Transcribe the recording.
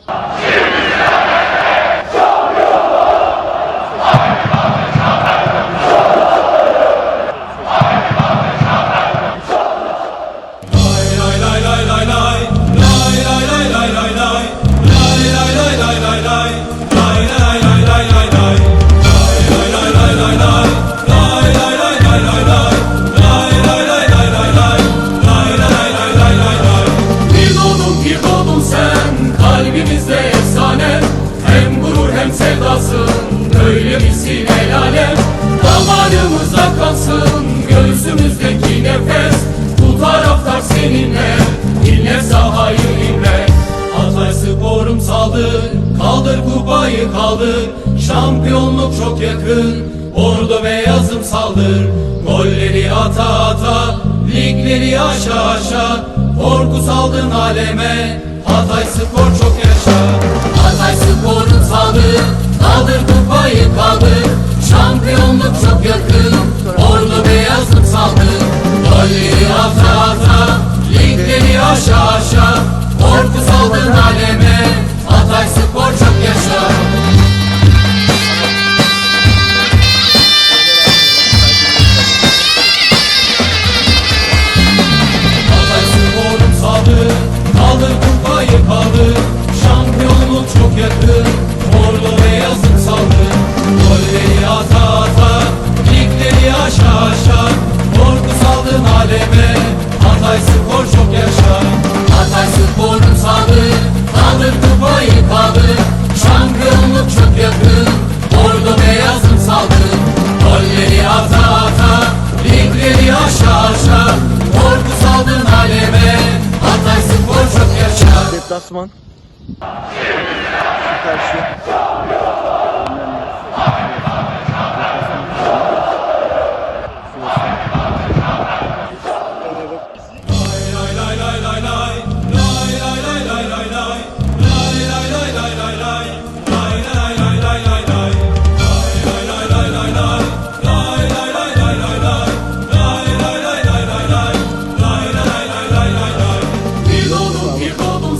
Sim. Hem sevdasın Öyle misin el alem? Damarımızda kansın Göğsümüzdeki nefes. Bu taraftar seninle Dinle sahayı inle Hatay sporum saldır Kaldır kupayı kaldır. Şampiyonluk çok yakın Ordu beyazım saldır. Golleri ata ata Ligleri aşağı aşağı. Korku saldın aleme Hatay spor çok yaşa Ata Ligleri aşağı aşağı Korku saldın aleme Hatay spor çok yaşa. Hatay sporum saldır Kaldır kupayı kaldır Şampiyonluk çok yakın Ordu beyazın saldır Golleri ata ata Ligleri aşağı aşağı Korku saldın aleme Hatay spor çok yaşa Hatay sporun saldır Kaldır kupayı kaldır Şampiyonluk çok yakın Ordu beyazın saldır Golleri ata ata Ligleri aşağı aşağı Korku saldın aleme Hatay spor çok yaşa Deplasman.